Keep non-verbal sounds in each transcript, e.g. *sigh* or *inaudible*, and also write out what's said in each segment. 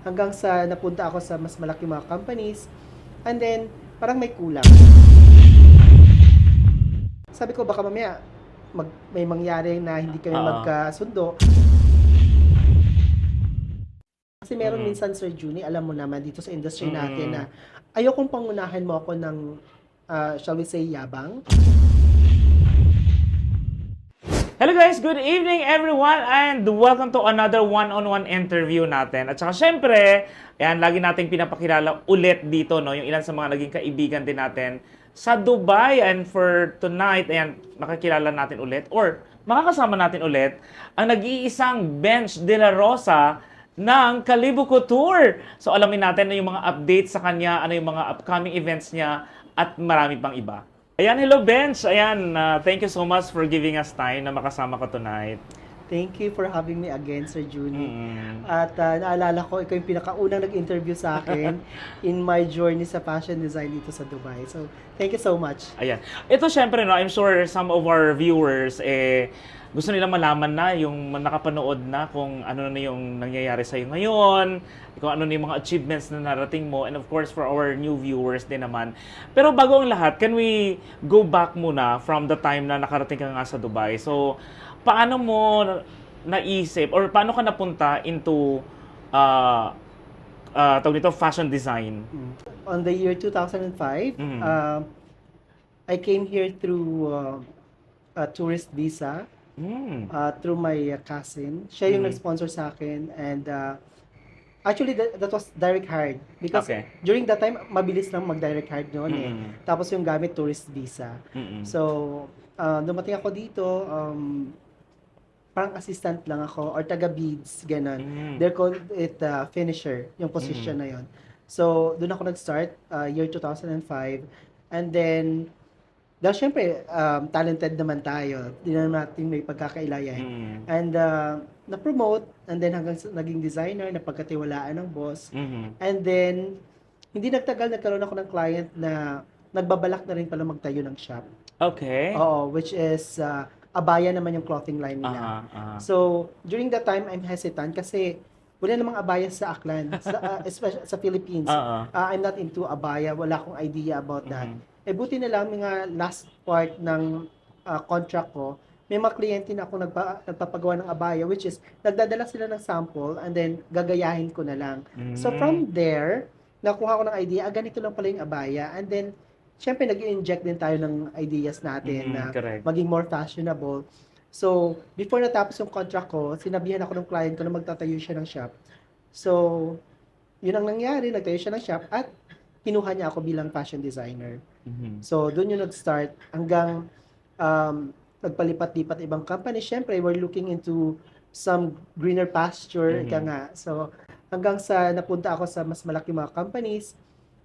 hanggang sa napunta ako sa mas malaki mga companies. And then, parang may kulang. Sabi ko, baka mamaya mag, may mangyari na hindi kami Oo. magkasundo. Kasi meron Mhm. minsan, Sir Juni, alam mo naman dito sa industry Mhm. natin na ayokong pangunahan mo ako ng, ah, shall we say, yabang. Hello guys, good evening everyone and welcome to another one-on-one interview natin. At saka syempre, ayan, lagi nating pinapakilala ulit dito, no, yung ilan sa mga naging kaibigan din natin sa Dubai. And for tonight, ayan, makakilala natin ulit or makakasama natin ulit ang nag-iisang Bench de la Rosa ng Kalibu Couture. So alamin natin ano yung mga updates sa kanya, ano yung mga upcoming events niya at marami pang iba. Ayan, hello Bench. Ayan, uh, thank you so much for giving us time na makasama ko tonight. Thank you for having me again, Sir Juni. Mm. At ah, naalala ko, ikaw yung pinakaunang nag-interview sa akin *laughs* in my journey sa fashion design dito sa Dubai. So, thank you so much. Ayan. Ito syempre, no, I'm sure some of our viewers, eh, gusto nila malaman na yung nakapanood na kung ano na yung nangyayari sa'yo ngayon, kung ano na yung mga achievements na narating mo, and of course for our new viewers din naman. Pero bago ang lahat, can we go back muna from the time na nakarating ka nga sa Dubai? So, paano mo naisip or paano ka napunta into uh, uh, tawag nito, fashion design? On the year 2005, Mhm. uh, I came here through uh, a tourist visa Mm. uh, through my uh, cousin. Siya yung Mhm. nag-sponsor sa akin and uh, actually that, that was direct hired because Okay. during that time mabilis lang mag-direct hired noon eh. Mm-mm. Tapos yung gamit tourist visa. Mm-mm. So, uh, dumating ako dito, um, parang assistant lang ako or taga-beads, ganun. Mm. They call it uh, finisher, yung position na yon. So, doon ako nag-start, uh, year 2005. And then, dahil syempre, um, talented naman tayo. Di naman natin may pagkakailayan. Mm. And uh, na-promote, and then hanggang naging designer, napagkatiwalaan ng boss. Mhm. And then, hindi nagtagal, nagkaroon ako ng client na nagbabalak na rin pala magtayo ng shop. Okay. Oo, which is uh, abaya naman yung clothing line nila. Aha, aha. So, during that time, I'm hesitant kasi wala namang abaya sa Aklan, sa, uh, *laughs* especially sa Philippines. Oo. Uh, I'm not into abaya, wala akong idea about that. Mhm. Eh, buti na lang, mga last part ng uh, contract ko, may mga kliyente na ako nagpa, nagpapagawa ng abaya, which is, nagdadala sila ng sample, and then gagayahin ko na lang. So, Mm. from there, nakuha ko ng idea, ah, ganito lang pala yung abaya, and then, syempre, nag inject din tayo ng ideas natin Mhm, na correct. maging more fashionable. So, before natapos yung contract ko, sinabihan ako ng client ko na magtatayo siya ng shop. So, yun ang nangyari, nagtayo siya ng shop at kinuha niya ako bilang fashion designer. Mhm. So, doon yung nag-start hanggang um, nagpalipat-lipat ibang company. Siyempre, we're looking into some greener pasture, Mhm. ika nga. So, hanggang sa napunta ako sa mas malaki mga companies.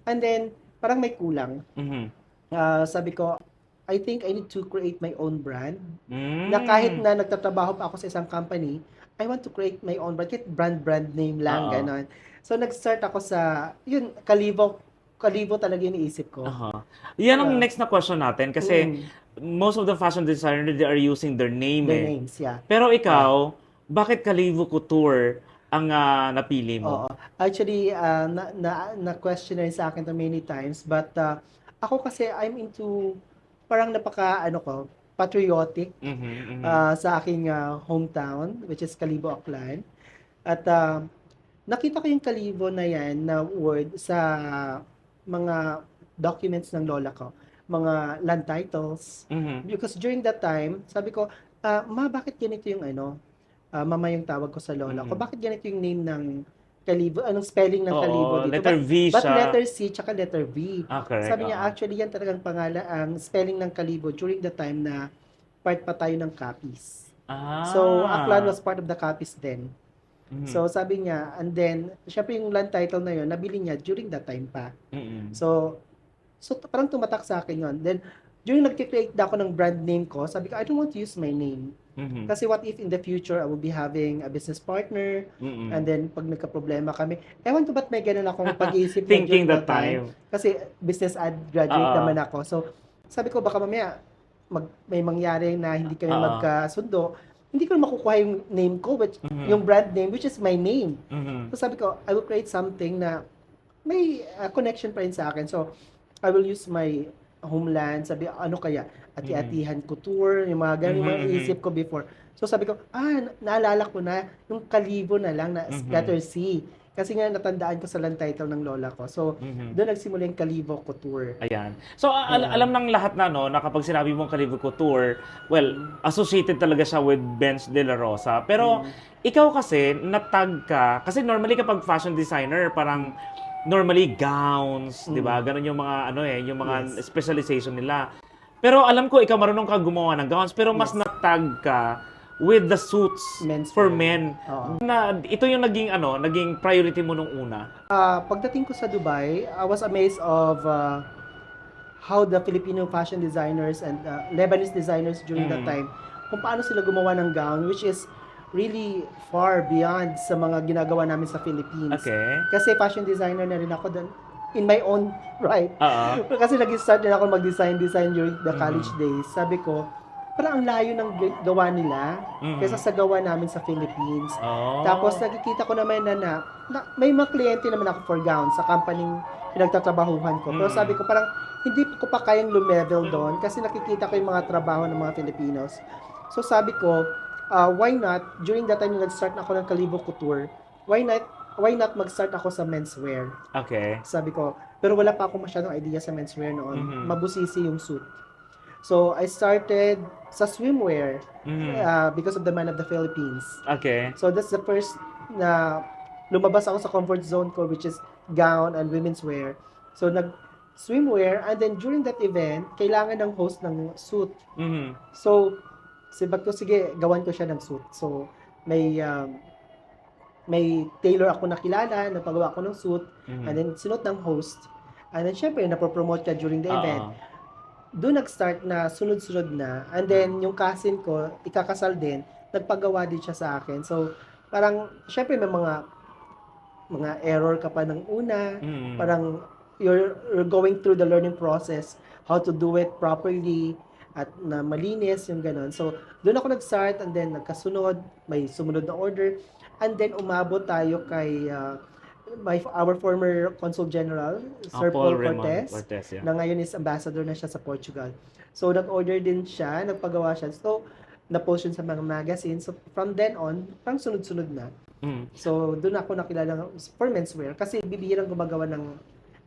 And then, parang may kulang. Mhm. Ah, sabi ko, I think I need to create my own brand. Mm. Na kahit na nagtatrabaho pa ako sa isang company, I want to create my own brand. Kahit brand-brand name lang, Oo. ganon. So, nag-start ako sa, yun, Kalibo. Kalibo talaga yung iniisip ko. Aha. Yan ang Ah. next na question natin kasi Mm, most of the fashion designers they are using their name their eh. names, yeah. Pero ikaw, bakit Kalivu Couture ang ah, napili mo? Oo. Actually, uh, na, na, na-question na rin sa akin to many times. But uh, ako kasi, I'm into, parang napaka, ano ko, patriotic Mhm, mhm. uh, sa aking uh, hometown, which is Kalibo, Aklan. At uh, nakita ko yung Kalibo na yan, na word, sa mga documents ng lola ko. Mga land titles. Mhm. Because during that time, sabi ko, ah, ma, bakit ganito yung ano? Ah, mama yung tawag ko sa lola ko. Mhm. Bakit ganito yung name ng Kalibo? Anong spelling ng Oo, Kalibo dito? letter V But siya. letter C tsaka letter V. Ah, correct. Sabi niya, oo. actually, yan talagang pangalan, ang spelling ng Kalibo during the time na part pa tayo ng copies. Ah. So, Aklan was part of the copies then. Mhm. So, sabi niya, and then, syempre yung land title na yun, nabili niya during that time pa. Mhm. So, so parang tumatak sa akin yun. Then, during nag-create na ako ng brand name ko, sabi ko, I don't want to use my name. Mhm. Kasi what if in the future, I will be having a business partner, Mhm. and then pag nagka-problema kami, ewan ko ba't may ganun akong pag-iisip *laughs* Thinking that time. Kasi business ad graduate Oo. naman ako. So, sabi ko baka mamaya mag, may mangyari na hindi kami Oo. magkasundo. Hindi ko makukuha yung name ko, which, Mhm. yung brand name, which is my name. Mhm. So sabi ko, I will create something na may uh, connection pa rin sa akin. So, I will use my homeland, sabi, ano kaya, ati-atihan couture, yung mga ganun, yung mga Mhm, mhm. isip ko before. So sabi ko, ah, na- naalala ko na, yung kalibo na lang na Mhm. letter C. Kasi nga natandaan ko sa land title ng lola ko. So, Mhm. doon nagsimula yung kalibo couture. Ayan. So, al- Ayan. alam ng lahat na, no, na kapag sinabi mong Calibo Couture, well, associated talaga siya with Benz de la Rosa. Pero, ikaw kasi, natag ka, kasi normally kapag fashion designer, parang normally gowns, di ba? Ganon yung mga, ano eh, yung mga Yes. specialization nila. Pero alam ko, ikaw marunong ka gumawa ng gowns, pero mas Yes. natag ka with the suits Men's for men. Oo. Na, ito yung naging, ano, naging priority mo nung una. Ah, pagdating ko sa Dubai, I was amazed of uh, how the Filipino fashion designers and uh, Lebanese designers during that Mm. time, kung paano sila gumawa ng gown, which is really far beyond sa mga ginagawa namin sa Philippines. Okay. Kasi fashion designer na rin ako doon in my own *laughs* right. Oo. Kasi nag-start din ako mag-design-design during the Mhm. college days. Sabi ko, parang ang layo ng gawa nila Mhm. kaysa sa gawa namin sa Philippines. Oh. Tapos nakikita ko naman na, na, na may mga kliyente naman ako for gowns sa company pinagtatrabahuhan ko. Pero Mm. sabi ko parang hindi ko pa kayang lumevel doon kasi nakikita ko yung mga trabaho ng mga Filipinos. So sabi ko, uh, why not, during that time nag-start na ako ng Kalibo Couture, why not, why not mag-start ako sa menswear? Okay. Sabi ko, pero wala pa ako masyadong idea sa menswear noon. Mhm. Mabusisi yung suit. So I started sa swimwear Mhm. uh, because of the Man of the Philippines. Okay. So that's the first na lumabas ako sa comfort zone ko which is gown and women's wear. So nag swimwear and then during that event, kailangan ng host ng suit. Mhm. So sabi ko sige, gawan ko siya ng suit. So may um, may tailor ako nakilala, napagawa ko ng suit Mhm. and then sinot ng host. And then syempre napopromote ka during the event Oo. Doon nag-start na sunod-sunod na. And then, yung cousin ko, ikakasal din, nagpagawa din siya sa akin. So, parang, syempre may mga mga error ka pa ng una. Mhm. Parang, you're, you're going through the learning process, how to do it properly, at na malinis, yung ganun. So, doon ako nag-start, and then nagkasunod, may sumunod na order, and then umabot tayo kay uh, my, our former Consul General, Ah, Sir Paul, Raymond Cortez Cortez, yeah. na ngayon is ambassador na siya sa Portugal. So, nag-order din siya, nagpagawa siya. So, na-post yun sa mga magazine. So, from then on, parang sunod-sunod na. Mhm. So, doon ako nakilala ng- for menswear. Kasi bibihirang gumagawa ng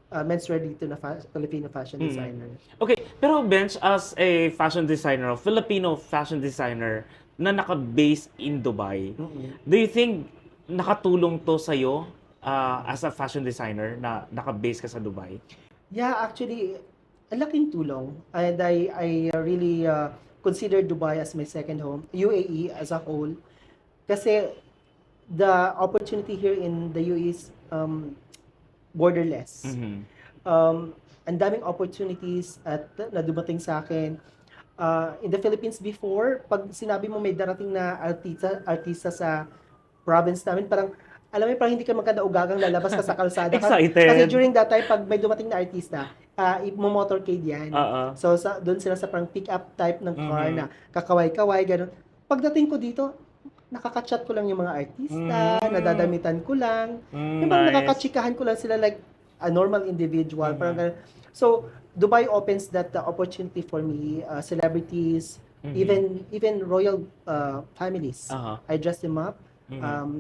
uh, menswear dito na fa- Filipino fashion Mm. designer. Okay, pero Bench, as a fashion designer, Filipino fashion designer na naka-base in Dubai, Mm-mm. do you think nakatulong to sa'yo uh, as a fashion designer na naka-base ka sa Dubai? Yeah, actually, laking tulong. And I, I uh, really uh, consider Dubai as my second home. UAE as a whole. Kasi the opportunity here in the UAE is um, borderless. Mhm. um, ang daming opportunities at na dumating sa akin. Uh, in the Philippines before, pag sinabi mo may darating na artista, artista sa province namin, parang, alam mo, parang hindi ka magkanda ugagang lalabas ka sa kalsada. Kasi- Excited. Kasi during that time, pag may dumating na artista, uh, motorcade yan. Oo. So, sa, doon sila sa parang pick-up type ng car Mhm. na kakaway-kaway, ganun. Pagdating ko dito, nakaka-chat ko lang yung mga artista, Mm. nadadamitan ko lang. Mm, Yung parang nice. nakakachikahan ko lang sila like a normal individual. Mhm. Parang ganun. So, Dubai opens that uh, opportunity for me, uh, celebrities, Mhm. even even royal uh, families. Aha. I dress them up. Mhm. Um,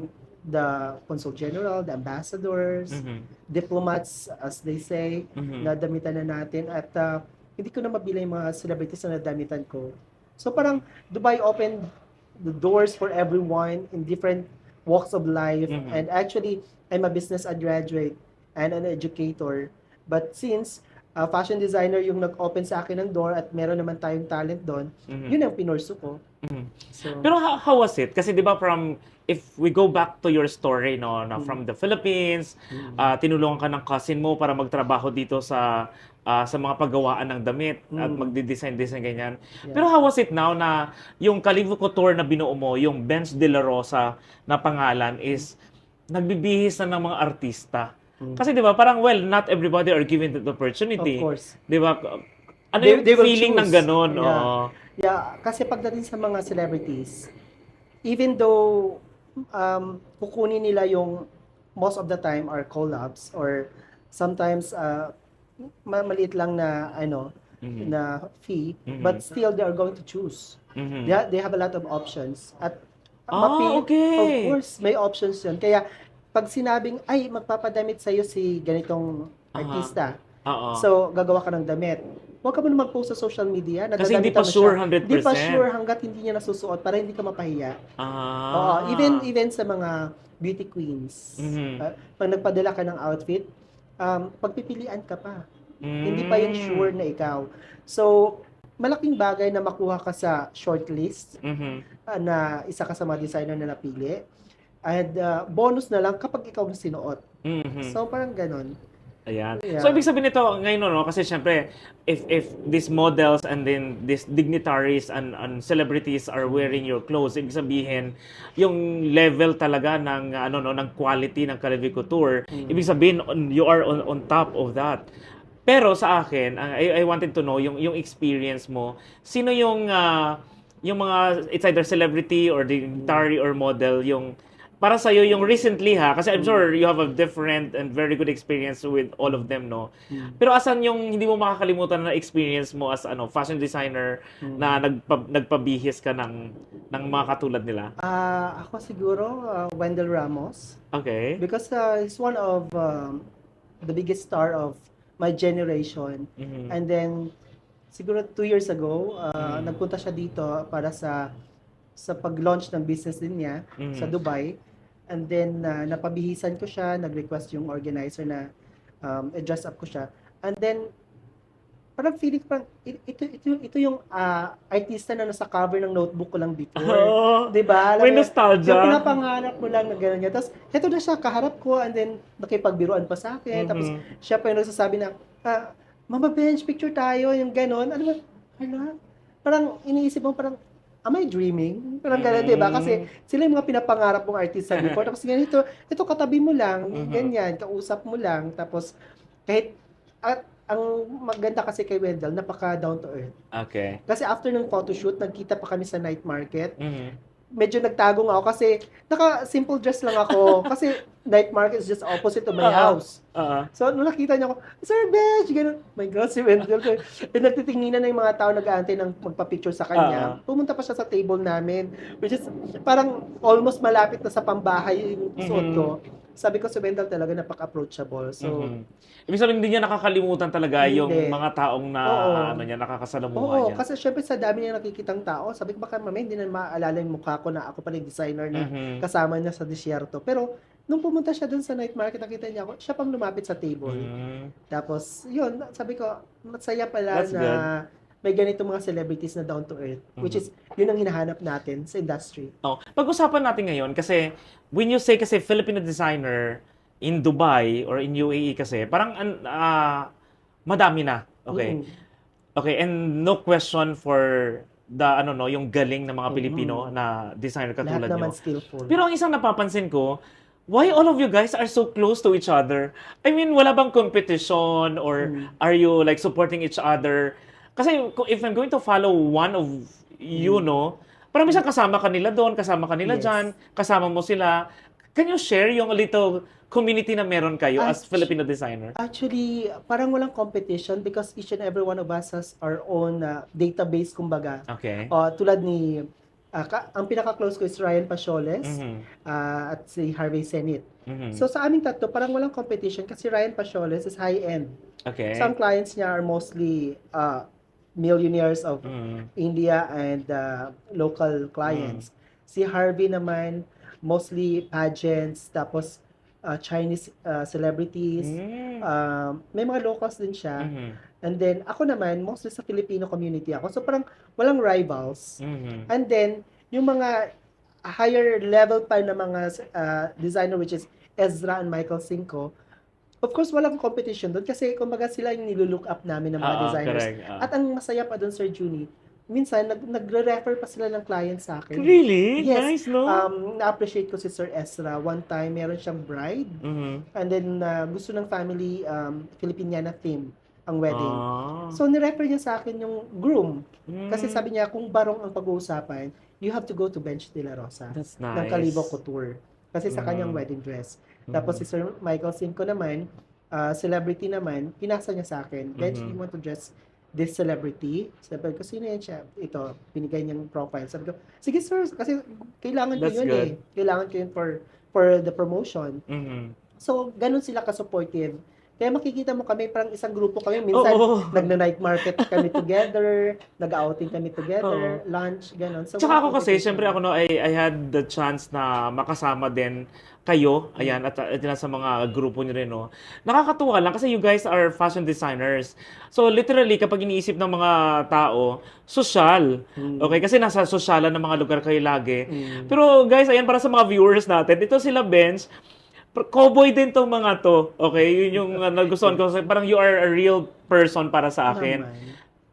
the consul general, the ambassadors, Mhm. diplomats, as they say, Mhm. nadamitan na natin. At uh, hindi ko na mabila yung mga celebrities na nadamitan ko. So parang Dubai opened the doors for everyone in different walks of life. Mhm. And actually, I'm a business graduate and an educator. But since uh, fashion designer yung nag-open sa akin ng door at meron naman tayong talent doon, Mhm. yun ang pinorso ko. Mhm. So, Pero how, how was it? Kasi 'di ba from if we go back to your story no, na Mm. from the Philippines, mm, ah, tinulungan ka ng cousin mo para magtrabaho dito sa ah, sa mga paggawaan ng damit at Mm. magdi-design-design ganyan. Yeah. Pero how was it now na yung Calivo Couture na binuo mo, yung Benz de la Rosa na pangalan is nagbibihis na ng mga artista. Mm. Kasi 'di ba, parang well, not everybody are given the of opportunity. course. 'Di ba? Ano They- yung they feeling ng choose. ganun? Yeah. Oo. Yeah, kasi pagdating sa mga celebrities, even though um, kukunin nila yung most of the time are collabs or sometimes uh, ma- maliit lang na ano Mhm. na fee Mhm. but still they are going to choose Mhm. they, ha- they have a lot of options at Ah, mapi- okay. of course may options yun kaya pag sinabing ay magpapadamit sa'yo si ganitong artista Oo. so gagawa ka ng damit huwag ka muna mag-post sa social media Kasi hindi pa mo sure siya. 100%. Hindi pa sure hanggat hindi niya nasusuot para hindi ka mapahiya. Ah. Oo, even even sa mga beauty queens. Mhm. uh, pag nagpadala ka ng outfit, um, pagpipilian ka pa. Hindi pa yun Mm. sure na ikaw. So, malaking bagay na makuha ka sa shortlist Mhm. uh, na isa ka sa mga designer na napili. And uh, bonus na lang kapag ikaw ang sinuot. Mhm. So, parang ganon. Ayan. Yeah. So, ibig sabihin nito, ngayon, no, kasi syempre, if if these models and then these dignitaries and, and celebrities are wearing your clothes, ibig sabihin, yung level talaga ng, ano, no, ng quality ng Calvi Couture, Mm. ibig sabihin, on, you are on, on top of that. Pero sa akin, I, I wanted to know yung yung experience mo. Sino yung ah, yung mga it's either celebrity or dignitary or model yung para sa yung recently ha kasi I'm sure you have a different and very good experience with all of them no. Pero asan yung hindi mo makakalimutan na experience mo as ano fashion designer na nagpa, nagpabihis ka ng ng mga katulad nila? Ah, ako siguro, uh, Wendell Ramos. Okay. Because uh, he's one of um, the biggest star of my generation. Mhm. And then, siguro two years ago, uh, Mm. nagpunta siya dito para sa sa pag-launch ng business din niya Mhm. sa Dubai. And then, uh, napabihisan ko siya, nag-request yung organizer na um, i-dress up ko siya. And then, parang feeling parang, ito, ito, ito yung ah, artista na nasa cover ng notebook ko lang before. Oh, Di ba? May nostalgia. yung pinapangarap mo lang na gano'n niya. Tapos, eto na siya, kaharap ko, and then, nakipagbiruan pa sa akin. Tapos, Mhm. siya pa yung nagsasabi na, ah, Mama Bench, picture tayo, yung gano'n. Ano ba? Ano? Parang iniisip mo, parang, am I dreaming? Parang gano'n, di ba? Kasi, sila yung mga pinapangarap mong artista *laughs* before. Tapos, ganito, ito katabi mo lang, Mhm. ganyan, kausap mo lang. Tapos, kahit, at, ang maganda kasi kay Wendell, napaka down to earth. Okay. Kasi after ng photoshoot, nagkita pa kami sa night market Mhm. Medyo nagtago nga ako kasi naka simple dress lang ako *laughs* kasi night market is just opposite to my Oo. house. Oo. So nung nakita niya ako, Sir Besh, ganun. My God, si Wendell. And nagtitinginan na yung mga tao nag-aantay ng magpa-picture sa kanya. Pumunta pa siya sa table namin, which is parang almost malapit na sa pambahay yung suot Mhm. ko. Sabi ko si Wendell talaga napaka-approachable. So, Mhm. Ibig sabihin, hindi niya nakakalimutan talaga yung Hindi. mga taong na, Oo. ano niya, nakakasalamuha Oo, niya. kasi syempre sa dami niya nakikitang tao, sabi ko baka mamaya hindi na maaalala yung mukha ko na ako pala yung designer na Mhm. kasama niya sa disyerto. Pero nung pumunta siya dun sa night market, nakita niya ako, siya pang lumapit sa table. Mhm. Tapos, yun, sabi ko, masaya pala That's na may ganito mga celebrities na down to earth. Which is, yun ang hinahanap natin sa industry. Oh, pag-usapan natin ngayon kasi when you say kasi Filipino designer in Dubai or in UAE kasi parang an- ah, madami na. Okay. Mm. Okay, and no question for the ano no, yung galing ng mga Mhm. Pilipino na designer Lahat katulad naman nyo. skillful. Pero ang isang napapansin ko, why all of you guys are so close to each other? I mean, wala bang competition or Mm. are you like supporting each other? Kasi kung- if I'm going to follow one of you, no, parang minsan kasama ka nila doon, kasama ka nila Mm. Yes. dyan, kasama mo sila. Can you share yung little community na meron kayo as Actu- Filipino designer? Actually, parang walang competition because each and every one of us has our own uh, database, kumbaga. Okay. Uh, tulad ni, uh, ka- ang pinaka-close ko is Ryan Pasioles Mhm. uh, at si Harvey Senit. Mhm. So sa aming tatlo, parang walang competition kasi Ryan Pasioles is high-end. okay. Some clients niya are mostly uh, millionaires of Mhm. India and uh, local clients. Si Harvey naman, mostly pageants, tapos uh, Chinese uh, celebrities. Mm. Um, may mga locals din siya. Mhm. And then, ako naman, mostly sa Filipino community ako. So parang walang rivals. Mhm. And then, yung mga higher level pa na mga uh, designer which is Ezra and Michael Cinco, of course, walang competition doon kasi kumbaga sila yung nilulook up namin ng mga Oo, designers. correct. Oo. At ang masaya pa doon, Sir Juni, minsan nag nagre-refer pa sila ng client sa akin. Really? Yes. Nice, no? Um, na-appreciate ko si Sir Ezra. One time, meron siyang bride Mhm. and then uh, gusto ng family um, Filipiniana theme ang wedding. Ah. So, nirefer niya sa akin yung groom. Mm. Kasi sabi niya, kung barong ang pag-uusapan, you have to go to Bench de la Rosa That's ng nice. Calibo Couture. Kasi sa kanyang Mm. wedding dress. Tapos si Sir Michael Simco naman, ah, celebrity naman, pinasa niya sa akin, Mhm. do you want to dress this celebrity? Sabi ko, sino yan siya? Ito, binigay niyang profile. Sabi ko, sige sir, kasi kailangan ko That's yun good. eh. Kailangan ko yun for, for the promotion. Mhm. So, ganun sila ka-supportive. Kaya makikita mo kami, parang isang grupo kami. Minsan, Oo. nagna-night market *laughs* kami together, nag-outing kami together, Oo. lunch, ganun. So, Tsaka ako kasi, syempre ako no, I, I had the chance na makasama din kayo, ayan, at, at yan sa mga grupo nyo rin, no. Nakakatuwa lang kasi you guys are fashion designers. So, literally, kapag iniisip ng mga tao, social. Mm. Okay, kasi nasa sosyalan ng mga lugar kayo lagi. Mm. Pero guys, ayan para sa mga viewers natin, ito sila Benz. Cowboy din tong mga to. Okay, yun yung uh, nagustuhan ko. Kasi Parang you are a real person para sa akin.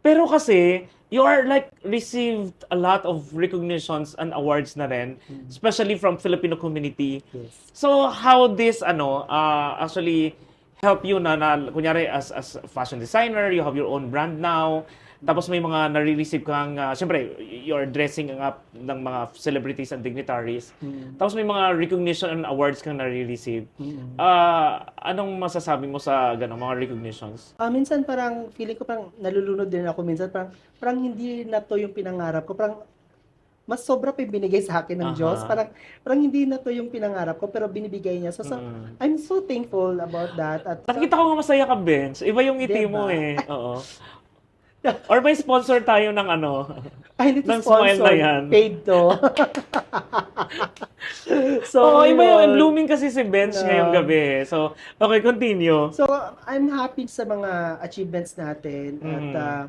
Pero kasi, you are like received a lot of recognitions and awards na rin, especially from Filipino community. Yes. So how this ano uh, actually help you na, na kunyari as as fashion designer, you have your own brand now. Tapos may mga nare-receive kang uh, syempre you're dressing up ng mga celebrities and dignitaries. Mm. Tapos may mga recognition and awards kang nare-receive. Mm. Ah, anong masasabi mo sa ganong mga recognitions? Ah, minsan parang feeling ko parang nalulunod din ako minsan parang parang hindi na to yung pinangarap ko parang mas sobra pa yung binigay sa akin ng Aha. Diyos parang parang hindi na to yung pinangarap ko pero binibigay niya so, so Mm. I'm so thankful about that at Nakikita ko nga masaya ka, Benz. Iba yung ngiti Diba? mo eh. Oo. *laughs* *laughs* Or may sponsor tayo ng ano. ay hindi to ng smile sponsor na yan. paid to *laughs* so Oo, iba yung yun. blooming kasi si Benz Yeah. ngayong gabi. So, okay, continue. So, I'm happy sa mga achievements natin at Mhm. ah,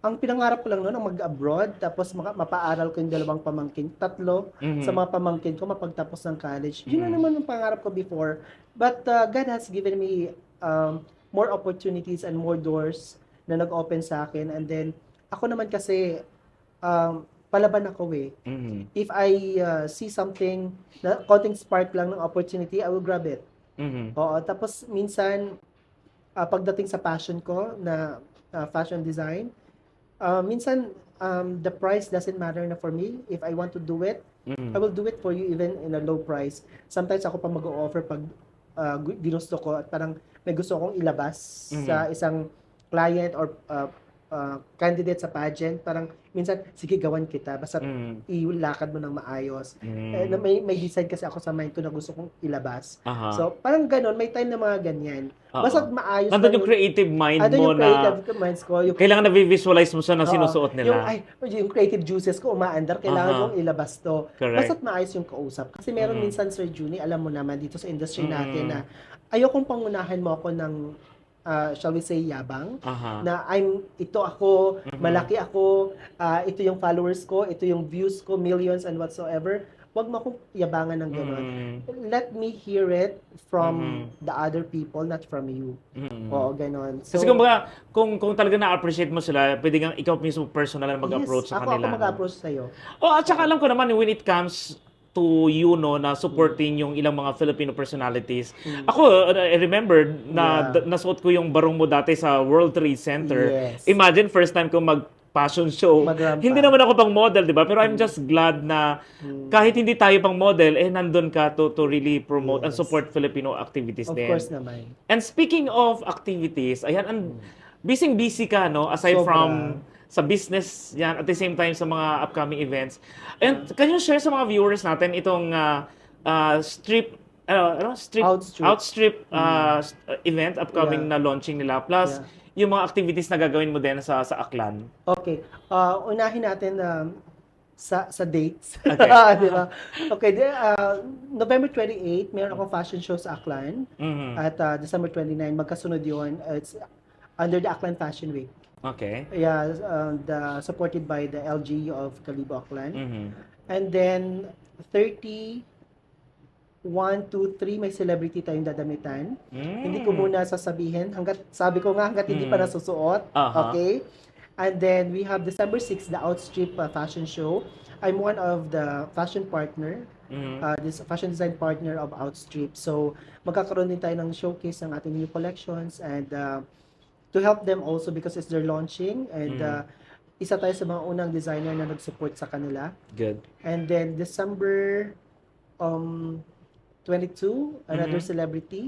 ang pinangarap ko lang noon ang mag-abroad tapos maka- mapaaral ko yung dalawang pamangkin, tatlo Mhm. sa mga pamangkin ko mapagtapos ng college. Yun na Mhm. naman ang pangarap ko before. But uh, God has given me um, more opportunities and more doors na nag-open sa akin and then ako naman kasi um, palaban ako eh. Mhm. If I uh, see something na konting spark lang ng opportunity, I will grab it. Mhm. Oo, tapos minsan ah, pagdating sa passion ko na ah, fashion design, ah, minsan um, the price doesn't matter na for me. If I want to do it, Mhm. I will do it for you even in a low price. Sometimes ako pa mag-o-offer pag gu- ginusto ko at parang may gusto kong ilabas Mhm. sa isang client or ah, ah, candidate sa pageant, parang minsan, sige, gawan kita. Basta Mhm. ilakad mo ng maayos. Mhm. Eh, na may, may design kasi ako sa mind ko na gusto kong ilabas. Aha. So, parang ganun, may time na mga ganyan. Oo. Basta maayos Nandun lang yung creative mind Andun mo yung na creative minds ko. Yung, kailangan na visualize mo siya na Oo. sinusuot nila. yung, ay, yung creative juices ko umaandar, kailangan Aha. kong ilabas to. Correct. Basta't maayos yung kausap. Kasi meron Mhm. minsan, Sir Juni, alam mo naman dito sa industry Mhm. natin na ayokong pangunahan mo ako ng, ah, shall we say, yabang. Aha. Na I'm, ito ako, Mhm. malaki ako, ah, ito yung followers ko, ito yung views ko, millions and whatsoever. Huwag mo akong yabangan ng gano'n. Mhm. Let me hear it from Mhm. the other people, not from you. Mhm. Oo, ganon. So, Kasi kung kung kung talaga na-appreciate mo sila, pwede kang ikaw mismo personal na mag-approach yes, sa ako, kanila. Ako no? mag-approach sa'yo. Oh, at saka alam ko naman when it comes to you no na supporting yung ilang mga Filipino personalities. Mm. Ako uh, I remember na Yeah. nasuot ko yung barong mo dati sa World Trade Center. Yes. Imagine first time ko mag fashion show. Mag-rampa. Hindi naman ako pang model, 'di ba? Pero I'm just glad na Mm. kahit hindi tayo pang model, eh nandun ka to to really promote and support Filipino activities Of din. course naman. And speaking of activities, ayan, and busy-busy ka, no? Aside Sobra. from sa business, yan, at the same time sa mga upcoming events. And can you share sa mga viewers natin itong ah, ah, strip, ano, ano, strip, Outstrip. outstrip ah, st- event, upcoming Yeah. na launching nila. Plus, yung mga activities na gagawin mo din sa sa Aklan. Okay. Uh, unahin natin um, sa sa dates. Okay. *laughs* Di ba? Okay. di- uh, November 28, meron akong fashion show sa Aklan. Mhm. At uh, December 29, magkasunod yun. It's under the Aklan Fashion Week. Okay. Yeah, uh, the, supported by the LG of Calibo Aklan. Mhm. And then 30, 1, 2, 3, may celebrity tayong dadamitan. Hindi ko Mm. muna sasabihin hanggat sabi ko nga hanggat hindi pa Mm. nasusuot. Aha. Okay? And then we have December 6 the Outstrip uh, fashion show. I'm one of the fashion partner, Mhm. uh, this fashion design partner of Outstrip. So magkakaroon din tayo ng showcase ng ating new collections and uh, to help them also because it's their launching and Mhm. uh, isa tayo sa mga unang designer na nag-support sa kanila. Good. And then December um 22, another Mhm. celebrity.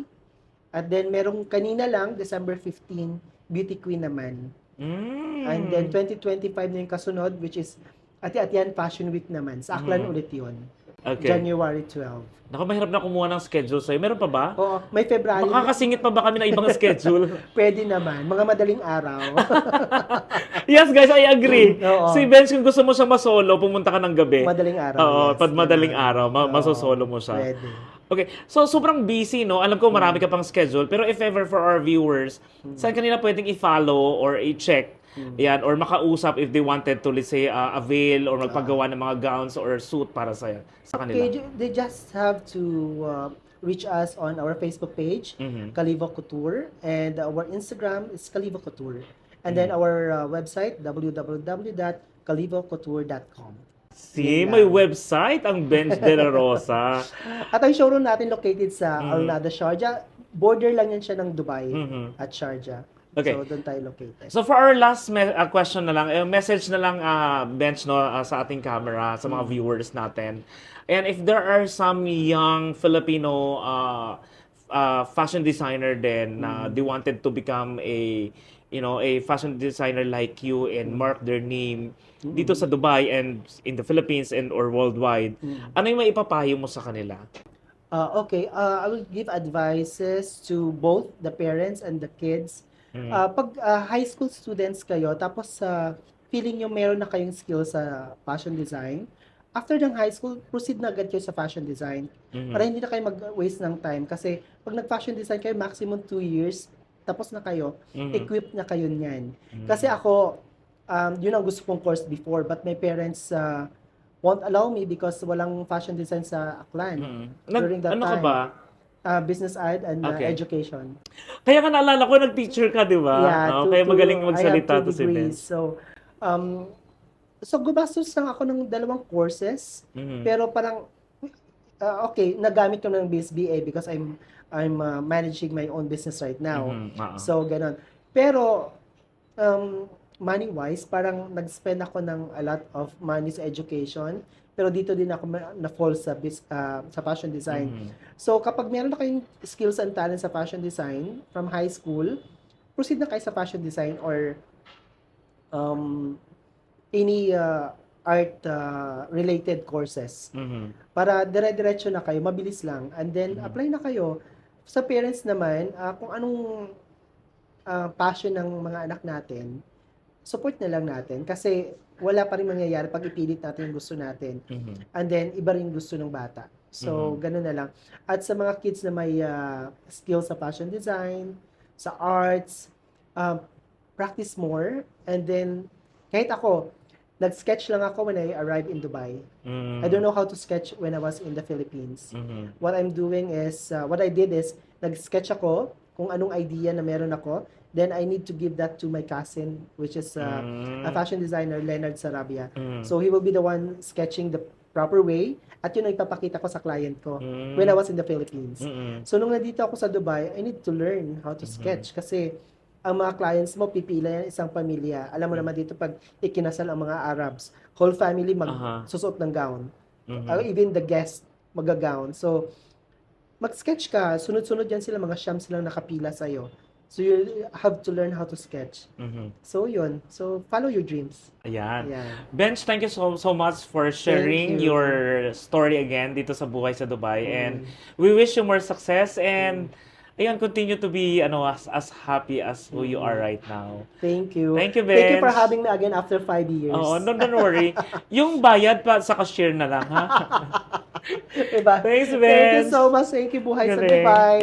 At then merong kanina lang December 15, beauty queen naman. Mm. And then 2025 na yung kasunod which is Ati-Atian Fashion Week naman. Sa Aklan Mhm. ulit yun. Okay. January 12. Naku, mahirap na kumuha ng schedule sa'yo. Meron pa ba? Oo, may February. Makakasingit pa ba kami ng ibang *laughs* schedule? Pwede naman. Mga madaling araw. *laughs* yes, guys, I agree. Oo. Si Benz, kung gusto mo siya masolo, pumunta ka ng gabi. madaling araw. Oo, yes. pag madaling araw, ma- Oo, masosolo mo siya. Pwede. Okay, so sobrang busy, no? Alam ko marami ka pang schedule, pero if ever for our viewers, saan kanila pwedeng i-follow or i-check? Yan, or makausap if they wanted to, let's say, uh, avail or magpagawa ng mga gowns or suit para sa sa Okay, kanila. ju- they just have to uh, reach us on our Facebook page, Mhm. Calivo Couture, and our Instagram is Calivo Couture. And Mm. then our uh, website, www.calivocouture.com. See, may website ang Bench de la Rosa. *laughs* At ang showroom natin located sa Mhm. Al Nada, Sharjah. Border lang yan siya ng Dubai Mhm. at Sharjah. Okay. So, doon tayo located. So for our last me- uh, question na lang, eh, message na lang uh, bench no uh, sa ating camera sa mga viewers natin. And if there are some young Filipino uh, uh, fashion designer then uh, they wanted to become a you know a fashion designer like you and mark their name dito sa Dubai and in the Philippines and or worldwide, ano yung maipapayo mo sa kanila? Uh, okay, uh, I will give advices to both the parents and the kids. Mm. Uh, pag uh, high school students kayo, tapos sa feeling nyo meron na kayong skill sa fashion design, after ng high school, proceed na agad kayo sa fashion design. Mhm. Para hindi na kayo mag-waste ng time. Kasi pag nag-fashion design kayo, maximum 2 years, tapos na kayo, Mhm. equipped na kayo niyan. Mhm. Kasi ako, um, yun ang gusto kong course before, but my parents uh, won't allow me because walang fashion design sa Aklan. Mhm. Nag- during that ano ka time. ba? Uh, business ad and uh, Okay. education. Kaya ka naalala ko, nag-teacher ka, di ba? Oo, to- kaya to- magaling I have magsalita two to si degrees. Benz. So, um, so gumastos lang ako ng dalawang courses, Mhm. pero parang, uh, okay, nagamit ko ng BSBA because I'm I'm uh, managing my own business right now. Mhm, oo. So, ganun. Pero, um, money-wise, parang nag-spend ako ng a lot of money sa education, pero dito din ako na-fall sa, bis- uh, sa fashion design. Mhm. So, kapag meron na kayong skills and talent sa fashion design from high school, proceed na kayo sa fashion design or um, any uh, art uh, related courses. Mhm. Para dire-diretso na kayo, mabilis lang. And then, Mhm. apply na kayo. Sa parents naman, ah, kung anong ah, passion ng mga anak natin, support na lang natin. Kasi wala pa rin mangyayari pag ipilit natin yung gusto natin. Mhm. And then, iba rin gusto ng bata. So, Mhm. ganun na lang. At sa mga kids na may uh, skills sa fashion design, sa arts, um, practice more. And then, kahit ako, nag-sketch lang ako when I arrived in Dubai. Mhm. I don't know how to sketch when I was in the Philippines. Mhm. What I'm doing is, uh, what I did is, nag-sketch ako kung anong idea na meron ako. Then, I need to give that to my cousin, which is uh, Mhm. a fashion designer, Leonard Sarabia. Mhm. So he will be the one sketching the proper way at yun ang ipapakita ko sa client ko Mhm. when I was in the Philippines. Mhm. So nung nandito ako sa Dubai, I need to learn how to sketch kasi ang mga clients mo pipila yan isang pamilya. Alam mo naman dito pag ikinasal ang mga Arabs, whole family magsusuot ng gown. Mhm. Uh, even the guest magagown. So mag-sketch ka, sunod-sunod yan sila mga siyam silang nakapila sa So you have to learn how to sketch. Mhm. So yun. So follow your dreams. Ayan. Ayan. Bench, thank you so so much for sharing you. your story again dito sa buhay sa Dubai Mm. and we wish you more success and ayun continue to be ano as as happy as who you are right now. Thank you. Thank you, Thank you for having me again after five years. Oo, no, don't worry. *laughs* Yung bayad pa sa cashier na lang, ha? Diba? Thanks, Thank you so much. Thank you, Buhay sa Galing. Dubai.